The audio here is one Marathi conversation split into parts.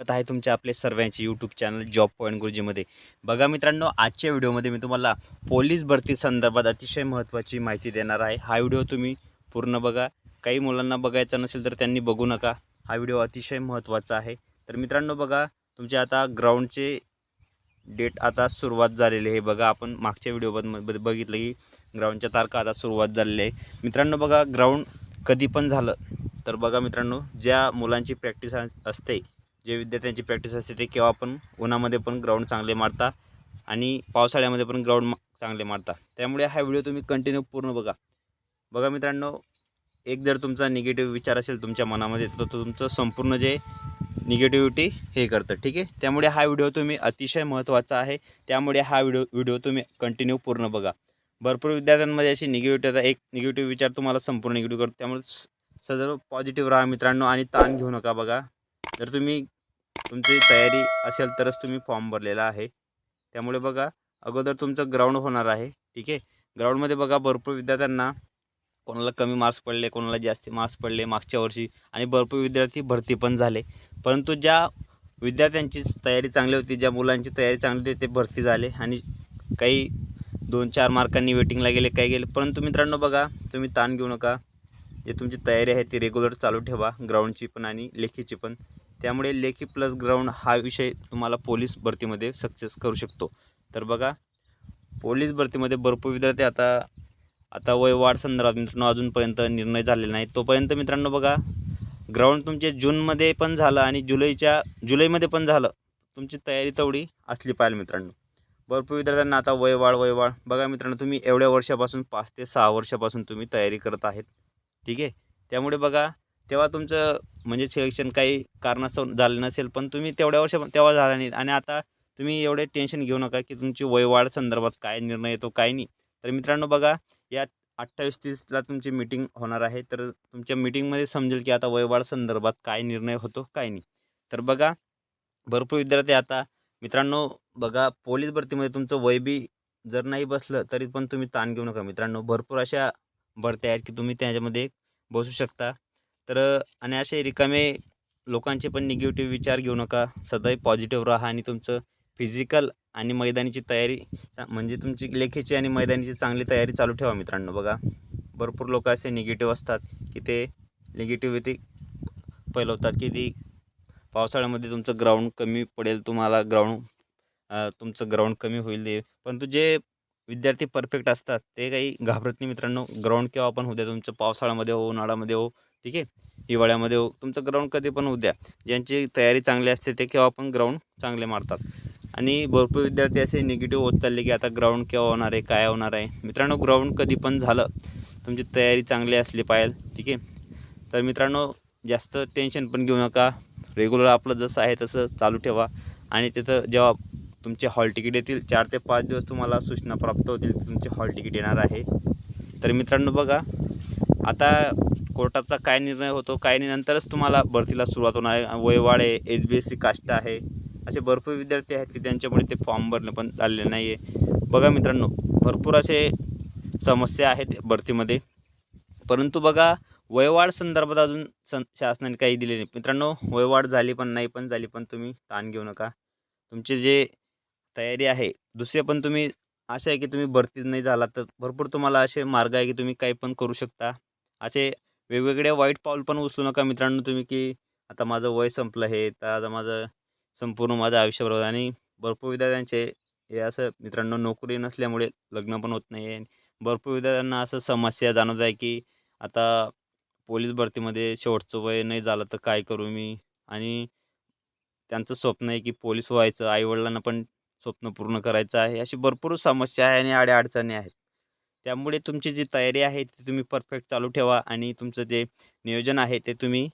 स्वागत आहे तुमच्या आपले सर्वांचे यूट्यूब चॅनल जॉब पॉईंट गुरुजीमध्ये बघा मित्रांनो आजच्या व्हिडिओमध्ये मी तुम्हाला पोलीस भरती संदर्भात अतिशय महत्त्वाची माहिती देणार आहे. हा व्हिडिओ तुम्ही पूर्ण बघा. काही मुलांना बघायचा नसेल तर त्यांनी बघू नका. हा व्हिडिओ अतिशय महत्त्वाचा आहे. तर मित्रांनो बघा तुमचे आता ग्राउंडचे डेट आता सुरुवात झालेली आहे. बघा आपण मागच्या व्हिडिओमध्ये बघितलं की ग्राउंडच्या तारखा आता सुरुवात झालेली आहे मित्रांनो बघा ग्राउंड कधी पण झालं तर बघा मित्रांनो ज्या मुलांची प्रॅक्टिस असते जे विद्यार्थ्यांची प्रॅक्टिस असते ते केव्हा पण उन्हामध्ये पण ग्राउंड चांगले मारता आणि पावसाळ्यामध्ये पण ग्राउंड चांगले मारता त्यामुळे हा व्हिडिओ तुम्ही कंटिन्यू पूर्ण बघा. बघा मित्रांनो एक जर तुमचा निगेटिव्ह विचार असेल तुमच्या मनामध्ये तर तो तुमचं संपूर्ण जे निगेटिव्हिटी हे करतं ठीक आहे? त्यामुळे हा व्हिडिओ तुम्ही अतिशय महत्त्वाचा आहे. त्यामुळे हा व्हिडिओ व्हिडिओ तुम्ही कंटिन्यू पूर्ण बघा. भरपूर विद्यार्थ्यांमध्ये अशी निगेटिव्हिटी आता एक निगेटिव्ह विचार तुम्हाला संपूर्ण निगेटिव्ह करतो. त्यामुळे सदैव पॉझिटिव्ह राहा मित्रांनो आणि ताण घेऊ नका बघा. जर तुम्ही तुमची तयारी असेल तरच तुम्ही फॉर्म भरलेला आहे. त्यामुळे बघा अगोदर तुमचं ग्राउंड होणार आहे ठीक आहे? ग्राउंडमध्ये बघा भरपूर विद्यार्थ्यांना कोणाला कमी मार्क्स पडले कोणाला जास्त मार्क्स पडले मागच्या वर्षी आणि भरपूर विद्यार्थी भरती पण झाले. परंतु ज्या विद्यार्थ्यांची तयारी चांगली होती ज्या मुलांची तयारी चांगली होती ते भरती झाले आणि काही दोन चार मार्कांनी वेटिंगला गेले काही गेले. परंतु मित्रांनो बघा तुम्ही ताण घेऊ नका. जे तुमची तयारी आहे ती रेग्युलर चालू ठेवा ग्राउंडची पण आणि लेखीची पण. त्यामुळे लेखी प्लस ग्राउंड हा विषय तुम्हाला पोलीस भरतीमध्ये सक्सेस करू शकतो. तर बघा पोलीस भरतीमध्ये भरपूर विद्यार्थी आता आता वय वाढ संदर्भात मित्रांनो अजूनपर्यंत निर्णय झालेला नाही. तोपर्यंत मित्रांनो बघा ग्राउंड तुमचे जूनमध्ये पण झालं आणि जुलैच्या जुलैमध्ये पण झालं. तुमची तयारी तेवढी असली पाहिजे मित्रांनो. भरपूर विद्यार्थ्यांना आता वय वाढ वय वाढ. बघा मित्रांनो तुम्ही एवढ्या वर्षापासून पाच ते सहा वर्षापासून तुम्ही तयारी करत आहेत. ठीक आहे? त्यामुळे बघा तेव्हा तुमचं म्हणजे सिलेक्शन काही कारणास्तव झालं नसेल पण तुम्ही तेवढ्या वर्ष तेव्हा झाला नाही. आणि आता तुम्ही एवढे टेन्शन घेऊ नका की तुमची वयवाढ संदर्भात काय निर्णय येतो काय नाही. तर मित्रांनो बघा या अठ्ठावीस तीसला तुमची मीटिंग होणार आहे. तर तुमच्या मीटिंगमध्ये समजेल की आता वयवाढ संदर्भात काय निर्णय होतो काय नाही. तर बघा भरपूर विद्यार्थी आता मित्रांनो बघा पोलीस भरतीमध्ये तुमचं वय बी जर नाही बसलं तरी पण तुम्ही ताण घेऊ नका मित्रांनो. भरपूर अशा भरत्या आहेत की तुम्ही त्याच्यामध्ये बसू शकता. तर आणि असे रिकामे लोकांचे पण निगेटिव्ह विचार घेऊ नका. सदैव पॉझिटिव्ह राहा आणि तुमचं फिजिकल आणि मैदानीची तयारी म्हणजे तुमची लेखीची आणि मैदानीची चांगली तयारी चालू ठेवा मित्रांनो. बघा भरपूर लोक असे निगेटिव्ह असतात की ते निगेटिव्हिटी फैलवतात की ती पावसाळ्यामध्ये तुमचं ग्राउंड कमी पडेल तुम्हाला ग्राउंड तुमचं ग्राउंड कमी होईल ते. परंतु जे विद्यार्थी परफेक्ट असतात ते काही घाबरत नाही मित्रांनो. ग्राउंड केव्हा पण होऊ द्या तुमचं पावसाळ्यामध्ये हो उन्हाळ्यामध्ये हो ठीक आहे? हिवाळ्यामध्ये तुमचं ग्राउंड कधी पण उद्या ज्यांची तयारी चांगली असते ते केव्हा पण ग्राउंड चांगले मारतात. आणि भरपूर विद्यार्थी असे निगेटिव्ह होत चालले की आता ग्राउंड केव्हा होणार आहे काय होणार आहे? मित्रांनो ग्राउंड कधी पण झालं तुमची तयारी चांगली असली पाहिजे ठीक आहे? तर मित्रांनो जास्त टेन्शन पण घेऊ नका. रेग्युलर आपलं जसं आहे तसं चालू ठेवा. आणि तिथं जेव्हा तुमचे हॉल तिकीट येतील चार ते पाच दिवस तुम्हाला सूचना प्राप्त होतील की तुमचे हॉल तिकीट येणार आहे. तर मित्रांनो बघा आता कोर्टाचा काय निर्णय होतो काय नाही नंतरच तुम्हाला भरतीला सुरुवात होणार आहे. वयवाड आहे H B S C caste आहे. असे भरपूर विद्यार्थी आहेत की त्यांच्यामुळे ते फॉर्म भरणे पण झालेले नाही आहे बघा मित्रांनो भरपूर असे समस्या आहेत भरतीमध्ये. परंतु बघा वयवाढ संदर्भात अजून सं शासनाने काही दिले नाही. मित्रांनो वयवाढ झाली पण नाही पण झाली पण तुम्ही ताण घेऊ नका. तुमचे जे तयारी आहे दुसरे पण तुम्ही असे आहे की तुम्ही भरतीच नाही झाला तर भरपूर तुम्हाला असे मार्ग आहे की तुम्ही काही पण करू शकता. असे वेगवेगळे वाईट पाऊल पण उचलू नका मित्रांनो तुम्ही की आता माझं वय संपलं आहे तर आता माझं संपूर्ण माझं आयुष्यभर आणि भरपूर विद्यार्थ्यांचे हे असं मित्रांनो नोकरी नसल्यामुळे लग्न पण होत नाही आहे. भरपूर विद्यार्थ्यांना असं समस्या जाणवत आहे की आता पोलीस भरतीमध्ये शेवटचं वय नाही झालं तर काय करू मी? आणि त्यांचं स्वप्न आहे की पोलीस व्हायचं आईवडिलांना पण स्वप्न पूर्ण करायचं आहे. अशी भरपूर समस्या आहे आणि आड्या अडचणी आहेत. त्यामुळे तुमची जी तयारी आहे ती तुम्ही परफेक्ट चालू ठेवा आणि तुमचं जे नियोजन आहे ते तुम्ही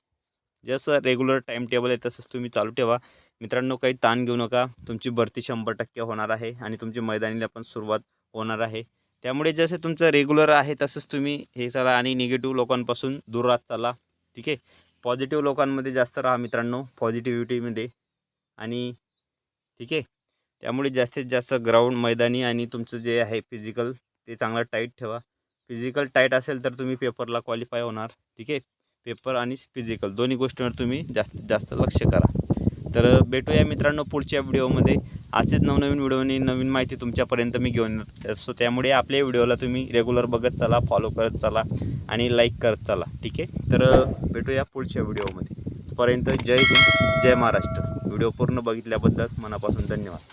जसं रेग्युलर टाईम टेबल आहे तसंच तुम्ही चालू ठेवा. मित्रांनो काही ताण घेऊ नका. तुमची भरती शंभर टक्के होणार आहे आणि तुमची मैदानीला पण सुरुवात होणार आहे. त्यामुळे जसं तुमचं रेग्युलर आहे तसंच तुम्ही हे चला आणि निगेटिव्ह लोकांपासून दूर राहत चाला. ठीक आहे? पॉझिटिव्ह लोकांमध्ये जास्त राहा मित्रांनो पॉझिटिव्हिटीमध्ये आणि ठीक आहे? त्यामुळे जास्तीत जास्त ग्राउंड मैदानी आणि तुमचं जे आहे फिजिकल ते चांगलं टाईट ठेवा. फिजिकल टाईट असेल तर तुम्ही पेपरला क्वालिफाय होणार ठीक आहे? पेपर आणि फिजिकल दोन्ही गोष्टींवर तुम्ही जास्तीत जास्त लक्ष करा. तर भेटूया मित्रांनो पुढच्या व्हिडिओमध्ये. असेच नवनवीन व्हिडिओनी नवीन माहिती तुमच्यापर्यंत मी घेऊन येत. असतो त्यामुळे आपल्या व्हिडिओला तुम्ही रेग्युलर बघत चला फॉलो करत चला आणि लाईक करत चला ठीक आहे? तर भेटूया पुढच्या व्हिडिओमध्ये. तोपर्यंत जय हिंद जय महाराष्ट्र. व्हिडिओ पूर्ण बघितल्याबद्दल मनापासून धन्यवाद.